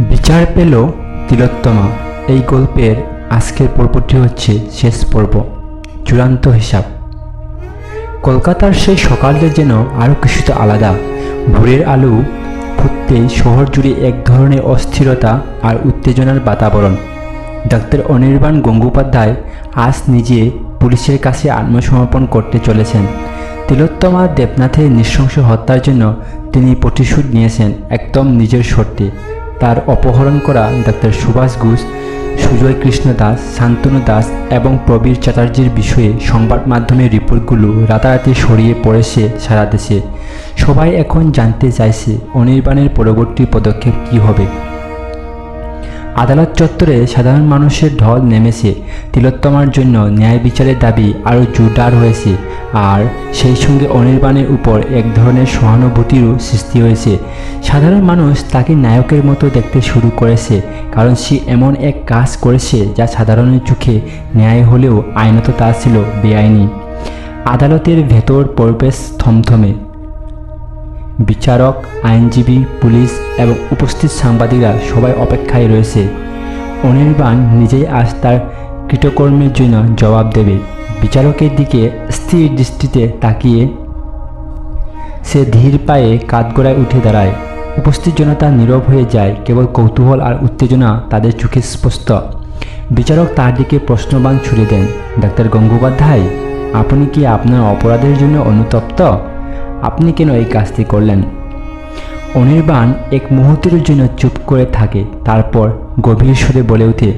বিচার পেল তিলোত্তমা। এই গল্পের আজকের পর্বটি হচ্ছে শেষ পর্ব। চূড়ান্ত হিসাব। কলকাতার সেই সকালটা যেন আরও কিছুটা আলাদা। ভোরের আলো ফুটতেই শহর জুড়ে এক ধরনের অস্থিরতা আর উত্তেজনার বাতাবরণ। ডাক্তার অনির্বাণ গঙ্গোপাধ্যায় আজ নিজে পুলিশের কাছে আত্মসমর্পণ করতে চলেছেন। তিলোত্তমা দেবনাথের নৃশংস হত্যার জন্য তিনি প্রতিশোধ নিয়েছেন একদম নিজের শর্তে। তার অপহরণ করা ডাক্তার সুভাষ ঘোষ, সুজয় কৃষ্ণ দাস, শান্তনু দাস এবং প্রবীর চ্যাটার্জির বিষয়ে সংবাদ মাধ্যমের রিপোর্টগুলো রাতারাতি সরিয়ে পড়েছে সারা দেশে। সবাই এখন জানতে চাইছে অনির্বাণের পরবর্তী পদক্ষেপ কী হবে। আদালত চত্বরে সাধারণ মানুষের ঢল নেমেছে। তিলোত্তমার জন্য ন্যায় বিচারের দাবি আরও জোরদার হয়েছে আর সেই সঙ্গে অনির্বাণের উপর এক ধরনের সহানুভূতিরও সৃষ্টি হয়েছে। সাধারণ মানুষ তাকে নায়কের মতো দেখতে শুরু করেছে, কারণ সে এমন এক কাজ করেছে যা সাধারণের চোখে ন্যায় হলেও আইনত তা ছিল বেআইনি। আদালতের ভেতর পরিবেশ থমথমে। বিচারক, আইনজীবী, পুলিশ এবং উপস্থিত সাংবাদিকরা সবাই অপেক্ষায় রয়েছে। অনির্বাণ নিজেই আজ তার কৃতকর্মের জন্য জবাব দেবে। বিচারকের দিকে স্থির দৃষ্টিতে তাকিয়ে সে ধীর পায়ে কাঠগড়ায় উঠে দাঁড়ায়। উপস্থিত জনতা নীরব হয়ে যায়, কেবল কৌতূহল আর উত্তেজনা তাদের চোখে স্পষ্ট। বিচারক তার দিকে প্রশ্নবান ছুড়ে দেন, ডাক্তার গঙ্গোপাধ্যায়, আপনি কি আপনার অপরাধের জন্য অনুতপ্ত? আপনি কেন এই কাজটি করলেন? অনির্বাণ এক মুহূর্তের জন্য চুপ করে থাকে, তারপর গভীর সুরে বলে ওঠে,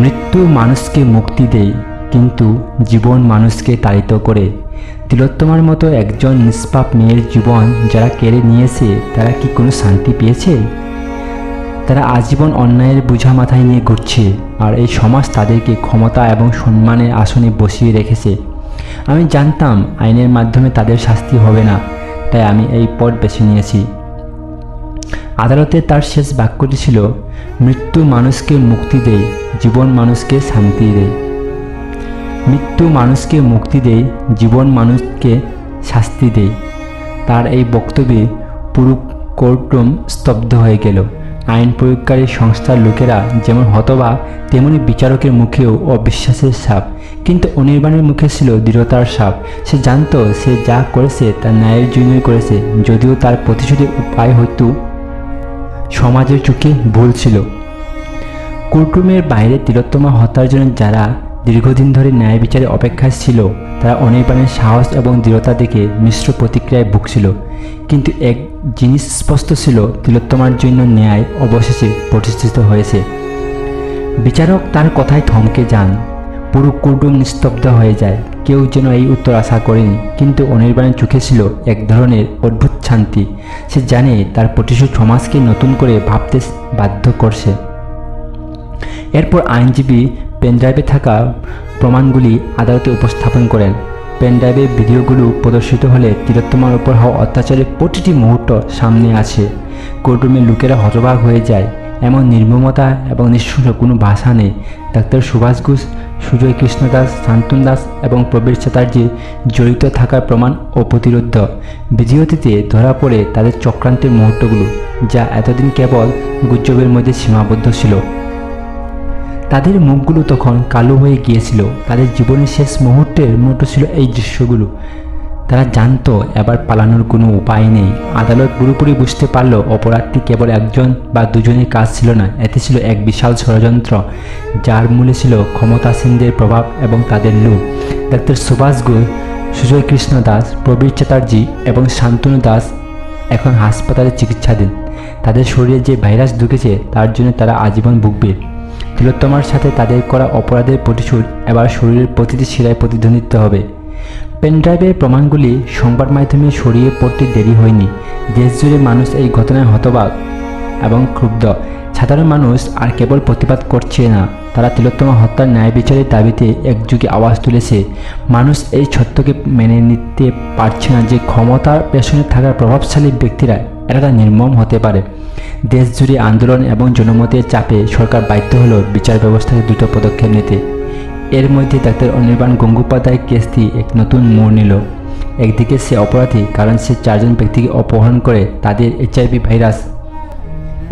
মৃত্যু মানুষকে মুক্তি দেয়, কিন্তু জীবন মানুষকে তাড়িত করে। তিলোত্তমার মতো একজন নিষ্পাপ মেয়ের জীবন যারা কেড়ে নিয়েছে, তারা কি কোনো শান্তি পেয়েছে? তারা আজীবন অন্যায়ের বোঝা মাথায় নিয়ে ঘুরছে, আর এই সমাজ তাদেরকে ক্ষমতা এবং সম্মানের আসনে বসিয়ে রেখেছে। আমি জানতাম আইনের মাধ্যমে তাদের শাস্তি হবে না, তাই আমি এই পথ বেছে নিয়েছি। আদালতে তার শেষ বাক্যটি ছিল, মৃত্যু মানুষকে মুক্তি দেয় জীবন মানুষকে শান্তি দেয় মৃত্যু মানুষকে মুক্তি দেয় জীবন মানুষকে শাস্তি দেয় তার এই বক্তব্যে পুরো কোর্টরুম স্তব্ধ হয়ে গেল। আইন প্রয়োগকারী সংস্থার লোকেরা যেমন হতবা, তেমনি বিচারকের মুখেও অবিশ্বাসের সাপ কিন্তু অনির্বাণের মুখে ছিল দৃঢ়তার সাপ সে জানত সে যা করেছে তা ন্যায়ের জন্যই করেছে, যদিও তার প্রতিশোধের উপায় হয়তো সমাজের চোখে ভুল ছিল। কুটুমের বাইরে তিলোত্তমা হত্যার জন্য যারা দীর্ঘদিন ধরে ন্যায় বিচারে অপেক্ষায় ছিল, তারা অনির্বাণের সাহস এবং দৃঢ়তা দেখে মিশ্র প্রতিক্রিয়ায় ভুগছিল। কিন্তু এক জিনিস স্পষ্ট ছিল, তিলোত্তমার জন্য ন্যায় অবশেষে প্রতিষ্ঠিত হয়েছে। বিচারক তার কথায় থমকে যান। পুরো কুটুম নিস্তব্ধ হয়ে যায়। কেউ যেন এই উত্তর আশা করেনি, কিন্তু অনির্বাণের চোখে ছিল এক ধরনের অদ্ভুত শান্তি। সে জানে তার প্রতিশোধ সমাজকে নতুন করে ভাবতে বাধ্য করছে। এরপর আইনজীবী পেনড্রাইভে থাকা প্রমাণগুলি আদালতে উপস্থাপন করেন। পেনড্রাইভে ভিডিওগুলো প্রদর্শিত হলে তিলোত্তমার উপর হওয়া অত্যাচারের প্রতিটি মুহূর্ত সামনে আছে কোর্টরুমের লোকেরা হতবাক হয়ে যায়। এমন নির্মমতা এবং নিঃশ্বাস কোনো ভাষা নেই। ডাক্তার সুভাষ ঘোষ, সুজয় কৃষ্ণ দাস, শান্তন দাস এবং প্রবীর চ্যাটার্জি জড়িত থাকার প্রমাণ অপ্রতিরোধ ভিডিওটিতে ধরা পড়ে তাদের চক্রান্তের মুহূর্তগুলো, যা এতদিন কেবল গুজবের মধ্যে সীমাবদ্ধ ছিল। তাদের মুখগুলো তখন কালো হয়ে গিয়েছিল। তাদের জীবনের শেষ মুহূর্তের মতো ছিল এই দৃশ্যগুলো। তারা জানতো, এবার পালানোর কোনো উপায় নেই। আদালত পুরোপুরি বুঝতে পারল, অপরাধটি কেবল একজন বা দুজনের কাজ ছিল না, এতে ছিল এক বিশাল ষড়যন্ত্র, যার মূলে ছিল ক্ষমতাসীনদের প্রভাব এবং তাদের লোভ ডাক্তার সুভাষ ঘোষ সুজয় কৃষ্ণ দাস, প্রবীর চ্যাটার্জি এবং শান্তনু দাস এখন হাসপাতালে চিকিৎসাধীন। তাদের শরীরে যে ভাইরাস ঢুকেছে, তার জন্য তারা আজীবন ভুগবে তিলোত্তমার সাথে তাদের করা অপরাধের প্রতিশোধ এবার শরীরের প্রতিটি শিরায় প্রতিধ্বনিত হবে। পেনড্রাইভের প্রমাণগুলি সংবাদ মাধ্যমে ছড়িয়ে পড়তে দেরি হয়নি। দেশজুড়ে মানুষ এই ঘটনায় হতবাক এবং ক্ষুব্ধ। সাধারণ মানুষ আর কেবল প্রতিবাদ করছে না। তারা তিলোত্তমা হত্যার ন্যায় বিচারের দাবিতে একযুগে আওয়াজ তুলেছে। মানুষ এই সত্যকে মেনে নিতে পারছে না যে ক্ষমতার পেছনে থাকা প্রভাবশালী ব্যক্তিরা এরা নির্মম হতে পারে। দেশ জুড়ে আন্দোলন এবং জনমতের চাপে সরকার বাধ্য হলো বিচার ব্যবস্থাকে দ্রুত পদক্ষেপ নিতে। এর মধ্যে ডাক্তার অনির্বাণ গঙ্গোপাধ্যায় কেসটি এক নতুন মোড় নিল। একদিকে সে অপরাধী, কারণ সে চারজন ব্যক্তিকে অপহরণ করে তাদের এইচআইভি ভাইরাস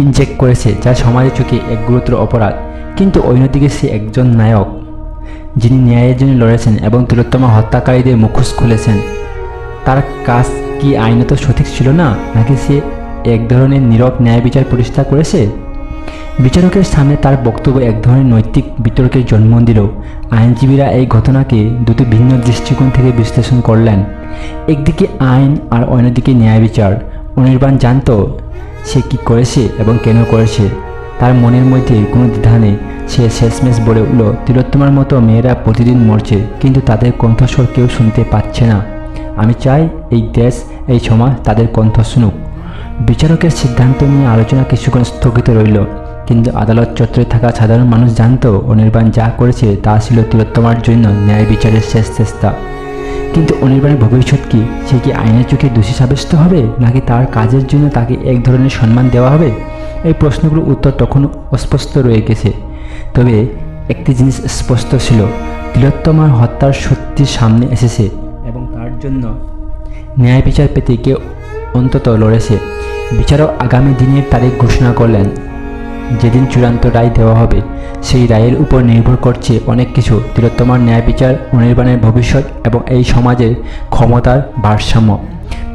ইনজেক্ট করেছে, যা সমাজের চোখে এক গুরুতর অপরাধ। কিন্তু অন্যদিকে সে একজন নায়ক, যিনি ন্যায়ের জন্য লড়েছেন এবং তিলোত্তমা হত্যাকারীদের মুখোশ খুলেছেন। তার কাজ কি আইনত সঠিক ছিল না, নাকি সে এক ধরনের নীরব ন্যায় বিচার প্রতিষ্ঠা করেছে? বিচারকের সামনে তার বক্তব্য এক ধরনের নৈতিক বিতর্কের জন্ম দিল। আইনজীবীরা এই ঘটনাকে দুটি ভিন্ন দৃষ্টিকোণ থেকে বিশ্লেষণ করলেন। একদিকে আইন আর অন্যদিকে ন্যায় বিচার। অনির্বাণ জানত সে কি করেছে এবং কেন করেছে। তার মনের মধ্যে কোনো দ্বিধা নেই। সে শেষমেশ বলে উঠল, তিলোত্তমার মতো মেয়েরা প্রতিদিন মরছে, কিন্তু তাদের কণ্ঠস্বর কেউ শুনতে পাচ্ছে না। আমি চাই এই দেশ, এই সমাজ তাদের কণ্ঠ শুনুক বিচারকের সিদ্ধান্ত নিয়ে আলোচনা কিছুক্ষণ স্থগিত রইল, কিন্তু আদালত চত্বরে থাকা সাধারণ মানুষ জানতো অনির্বাণ যা করেছে তা ছিল তিলোত্তমার জন্য ন্যায় বিচারের শেষ চেষ্টা। কিন্তু অনির্বাণের ভবিষ্যৎ কি? সে কি আইনের চোখে দোষী সাব্যস্ত হবে, নাকি তার কাজের জন্য তাকে এক ধরনের সম্মান দেওয়া হবে? এই প্রশ্নগুলোর উত্তর তখন অস্পষ্ট রয়ে গেছে। তবে একটি জিনিস স্পষ্ট ছিল, তিলোত্তমার হত্যার সত্যি সামনে এসেছে এবং তার জন্য ন্যায় বিচার পেতে কেউ অন্তত লড়েছে। বিচারক আগামী দিনের তারিখ ঘোষণা করলেন। যেদিন চূড়ান্ত রায় দেওয়া হবে, সেই রায়ের উপর নির্ভর করছে অনেক কিছু। তিলোত্তমার ন্যায় বিচার, অনির্বাণের ভবিষ্যৎ এবং এই সমাজের ক্ষমতার ভারসাম্য।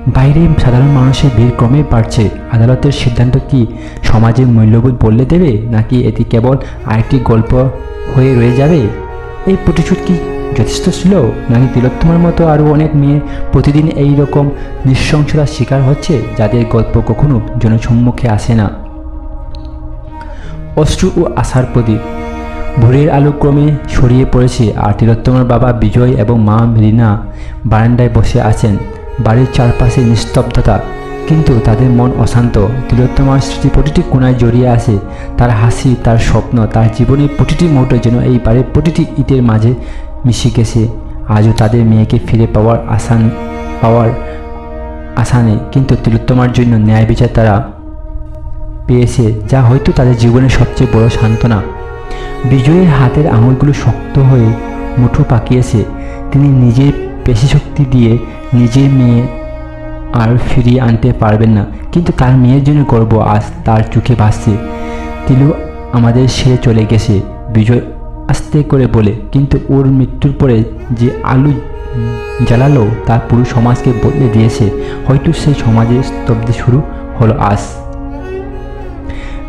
বাইরে সাধারণ মানুষের ভিড় ক্রমে বাড়ছে। আদালতের সিদ্ধান্ত কি সমাজের মূল্যবোধ বললে দেবে, নাকি এটি কেবল আরেকটি গল্প হয়ে রয়ে যাবে? এই প্রতিশোধ কি যথেষ্ট ছিল? নাকি তিলোত্তমার মতো আরও অনেক মেয়ে প্রতিদিন এই রকম নৃশংসতার শিকার হচ্ছে, যাদের গল্প কখনো জনসম্মুখে আসে না? অশ্রু ও আশার প্রদীপ। ভোরের আলো ক্রমে ছড়িয়ে পড়েছে, আর তিলোত্তমার বাবা বিজয় এবং মা রিনা বারান্দায় বসে আছেন। বাড়ির চারপাশে নিস্তব্ধতা, কিন্তু তাদের মন অশান্ত। তিলোত্তমার স্মৃতি প্রতিটি কোনায় জড়িয়ে আছে। তার হাসি, তার স্বপ্ন, তার জীবনের প্রতিটি মুহূর্ত যেন এই বাড়ির প্রতিটি ইটের মাঝে মিশে গেছে আজও তাদের মেয়েকে ফিরে পাওয়ার আশা পাওয়ার আশা নেই। কিন্তু তিলোত্তমার জন্য ন্যায় বিচার তারা পেয়েছে, যা হয়তো তাদের জীবনের সবচেয়ে বড় সান্ত্বনা। বিজয়ের হাতের আঙুলগুলো শক্ত হয়ে মুঠো পাকিয়েছে। তিনি নিজের পেশি শক্তি দিয়ে নিজের মেয়ে আর ফিরিয়ে আনতে পারবেন না। কিন্তু তার মেয়ের জন্য গর্ব আজ তার চোখে ভাসছে। তিলু আমাদের ছেড়ে চলে গেছে। বিজয় আস্তে করে বলে, কিন্তু ওর মৃত্যুর পরে যে আলু জ্বালালো, তা পুরো সমাজকে বদলে দিয়েছে। হয়তো সেই সমাজের স্তব্ধ শুরু হলো আজ।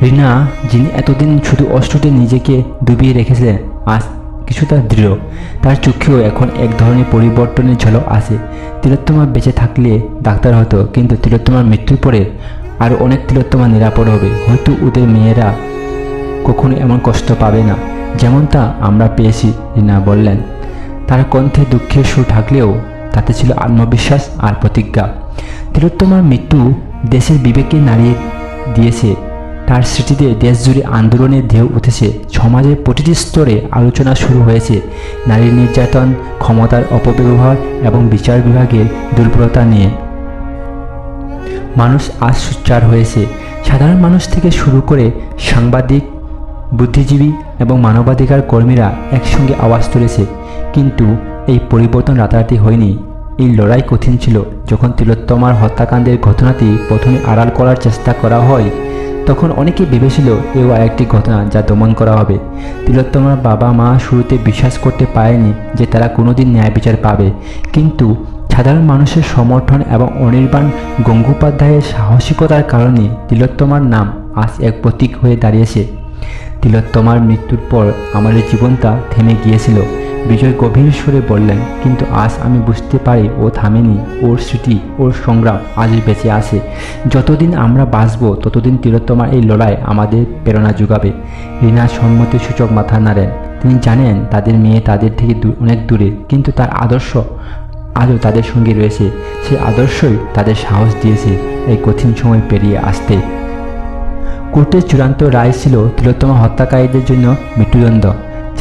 রিনা, যিনি এতদিন শুধু অষ্টতে নিজেকে ডুবিয়ে রেখেছিলেন আজ কিছুটা দৃঢ়। তার চোখেও এখন এক ধরনের পরিবর্তনের ঝলক আছে। তিলোত্তমা বেঁচে থাকলে ডাক্তার হতো, কিন্তু তিলোত্তমার মৃত্যুর পরে আরও অনেক তিলোত্তমা নিরাপদ হবে। হয়তো ওদের মেয়েরা কখনো এমন কষ্ট পাবে না। যেমনটা আমরা পেয়েছি, রিনা বললেন। তার কণ্ঠে দুঃখের সুর থাকলেও তাতে ছিল আত্মবিশ্বাস আর প্রতিজ্ঞা। তিলোত্তমার মৃত্যু দেশের বিবেকে নাড়িয়ে দিয়েছে। তার স্মৃতিতে দেশজুড়ে আন্দোলনের ঢেউ উঠেছে। সমাজের প্রতিটি স্তরে আলোচনা শুরু হয়েছে। নারী নির্যাতন, ক্ষমতার অপব্যবহার এবং বিচার বিভাগের দুর্বলতা নিয়ে। মানুষ আজ সোচ্চার হয়েছে। সাধারণ মানুষ থেকে শুরু করে সাংবাদিক বুদ্ধিজীবী এবং মানবাধিকার কর্মীরা একসঙ্গে আওয়াজ তুলেছে। কিন্তু এই পরিবর্তন রাতারাতি হয়নি। এই লড়াই কঠিন ছিল। যখন তিলোত্তমার হত্যাকাণ্ডের ঘটনাটি প্রথমে আড়াল করার চেষ্টা করা হয়, তখন অনেকে ভেবেছিল এও আরেকটি ঘটনা যা দমন করা হবে। তিলোত্তমার বাবা মা শুরুতে বিশ্বাস করতে পারেনি যে তারা কোনোদিন ন্যায় বিচার পাবে। কিন্তু সাধারণ মানুষের সমর্থন এবং অনির্বাণ গঙ্গোপাধ্যায়ের সাহসিকতার কারণে তিলোত্তমার নাম আজ এক প্রতীক হয়ে দাঁড়িয়েছে। তিলোত্তমার মৃত্যুর পর আমার জীবনটা থেমে গিয়েছিল। বিজয় গভীর সুরে বললেন, কিন্তু আজ আমি বুঝতে পারি ও থামেনি, ওর স্মৃতি, ওর সংগ্রাম আজ বেঁচে আছে। যতদিন আমরা বাঁচব, ততদিন তিলোত্তমার এই লড়াই আমাদের প্রেরণা যোগাবে। রিনা সম্মতি সূচক মাথা নাড়েন। তিনি জানেন, তাদের মেয়ে তাদের থেকে অনেক দূরে, কিন্তু তার আদর্শ আজও তাদের সঙ্গে রয়েছে। সেই আদর্শই তাদের সাহস দিয়েছে এই কঠিন সময় পেরিয়ে আসতে। কোর্টের চূড়ান্ত রায় ছিল তিলোত্তম হত্যাকারীদের জন্য মৃত্যুদণ্ড।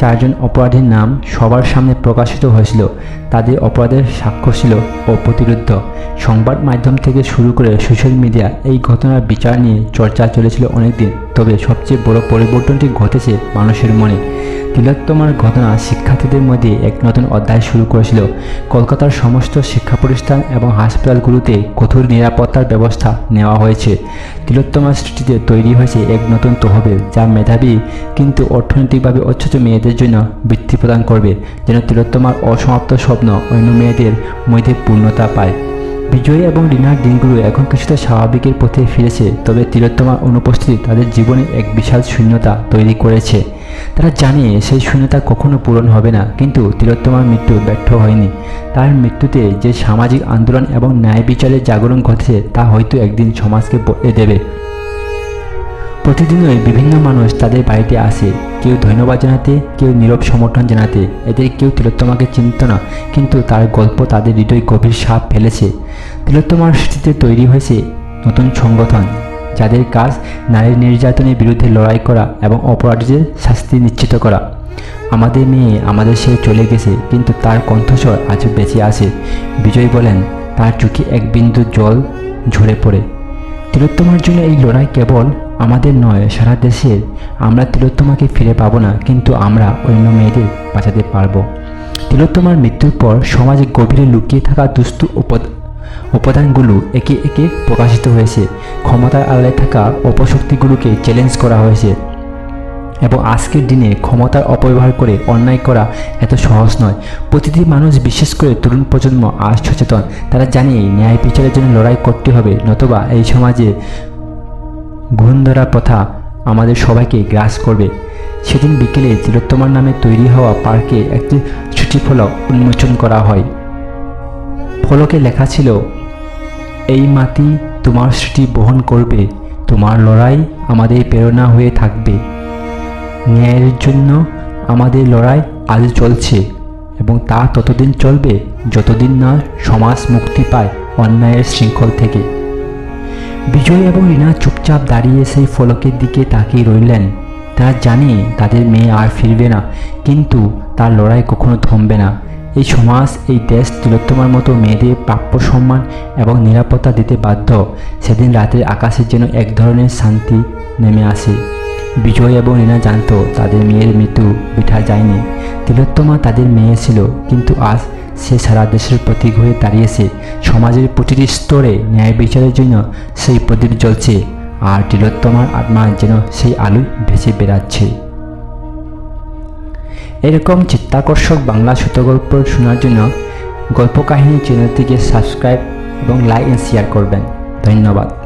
চারজন অপরাধীর নাম সবার সামনে প্রকাশিত হয়েছিল। তাদের অপরাধের সাক্ষ্য ছিল ও প্রতিরোধ সংবাদ মাধ্যম থেকে শুরু করে সোশ্যাল মিডিয়া এই ঘটনার বিচার নিয়ে চর্চা চলেছিল অনেকদিন। তবে সবচেয়ে বড় পরিবর্তনটি ঘটেছে মানুষের মনে। তিলোত্তমার ঘটনা শিক্ষার্থীদের মধ্যে এক নতুন অধ্যায় শুরু করেছিল। কলকাতার সমস্ত শিক্ষা প্রতিষ্ঠান এবং হাসপাতালগুলোতে কঠোর নিরাপত্তার ব্যবস্থা নেওয়া হয়েছে। তিলোত্তমার স্মৃতিতে তৈরি হয়েছে এক নতুন তহবিল, যা মেধাবী কিন্তু অর্থনৈতিকভাবে অচ্ছুত মেয়েদের জন্য বৃত্তি প্রদান করবে, যেন তিলোত্তমার অসমাপ্ত স্বপ্ন অন্য মেয়েদের মধ্যে পূর্ণতা পায়। বিজয়ী এবং রিনার দিনগুলো এখন কিছুটা স্বাভাবিকের পথে ফিরেছে, তবে তিলোত্তমার অনুপস্থিতি তাদের জীবনে এক বিশাল শূন্যতা তৈরি করেছে। তারা জানে সেই শূন্যতা কখনো পূরণ হবে না, কিন্তু তিলোত্তমার মৃত্যু ব্যর্থ হয়নি। তার মৃত্যুতে যে সামাজিক আন্দোলন এবং ন্যায় বিচারের জাগরণ ঘটেছে, তা হয়তো একদিন সমাজকে বদলে দেবে। প্রতিদিনই বিভিন্ন মানুষ তাদের বাড়িতে আসে। কেউ ধন্যবাদ জানাতে, কেউ নীরব সমর্থন জানাতে। এদের কেউ তিলোত্তমাকে চিনত না, কিন্তু তার গল্প তাদের হৃদয় গভীর সাপ ফেলেছে। তিলোত্তমার স্মৃতিতে তৈরি হয়েছে নতুন সংগঠন, যাদের কাজ নারীর নির্যাতনের বিরুদ্ধে লড়াই করা এবং অপরাধীদের শাস্তি নিশ্চিত করা। আমাদের মেয়ে আমাদের সে চলে গেছে, কিন্তু তার কণ্ঠস্বর আজও বেঁচে আছে। বিজয় বলেন, তার চোখে এক বিন্দু জল ঝরে পড়ে। তিলোত্তমার জন্য এই লড়াই কেবল আমাদের নয়, সারা দেশের আমরা তিলোত্তমাকে ফিরে পাবো না, কিন্তু আমরা অন্য মেয়েদের বাঁচাতে পারব। তিলোত্তমার মৃত্যুর পর সমাজে গভীরে লুকিয়ে থাকা দুস্থ উপাদ- উপাদানগুলো একে একে প্রকাশিত হয়েছে। ক্ষমতার আড়ালে থাকা অপশক্তিগুলোকে চ্যালেঞ্জ করা হয়েছে। এবং আজকের দিনে ক্ষমতার অপব্যবহার করে অন্যায় করা এত সহজ নয়। প্রতিটি মানুষ বিশেষ করে তরুণ প্রজন্ম আজ সচেতন, তারা জানে ন্যায় বিচারের জন্য লড়াই করতে হবে, নতুবা এই সমাজে ঘুণধরা প্রথা আমাদের সবাইকে গ্রাস করবে। সেদিন বিকেলে তিলোত্তমার নামে তৈরি হওয়া পার্কে একটি ছুটিফলক উন্মোচন করা হয়। ফলকে লেখা ছিল, এই মাটি তোমার স্মৃতি বহন করবে, তোমার লড়াই আমাদের প্রেরণা হয়ে থাকবে। ন্যায়ের জন্য আমাদের লড়াই আজ চলছে এবং তা ততদিন চলবে যতদিন না সমাজ মুক্তি পায় অন্যায়ের শৃঙ্খল থেকে। বিজয় এবং রিনা চুপচাপ দাঁড়িয়ে সেই ফলকের দিকে তাকিয়ে রইলেন। তারা জানে তাদের মেয়ে আর ফিরবে না, কিন্তু তার লড়াই কখনো থমবে না। এই সমাজ, এই দেশ তিলোত্তমার মতো মেয়েদের প্রাপ্য সম্মান এবং নিরাপত্তা দিতে বাধ্য। সেদিন রাতের আকাশের যেন এক ধরনের শান্তি নেমে আসে। বিজয় এবং রিনা জানতো তাদের মেয়ের মৃত্যু বিঠা যায়নি। তিলোত্তমা তাদের মেয়ে ছিল, কিন্তু আজ সে সারা দেশের প্রতীক হয়ে দাঁড়িয়েছে। সমাজের প্রতিটি স্তরে ন্যায় বিচারের জন্য সেই প্রদীপ জ্বলছে, আর তিলোত্তমার আত্মা যেন সেই আলো ভেসে বেড়াচ্ছে। এরকম চিত্তাকর্ষক বাংলা ছোটগল্প শোনার জন্য গল্প কাহিনী চ্যানেলটিকে সাবস্ক্রাইব এবং লাইক এন্ড শেয়ার করবেন। ধন্যবাদ।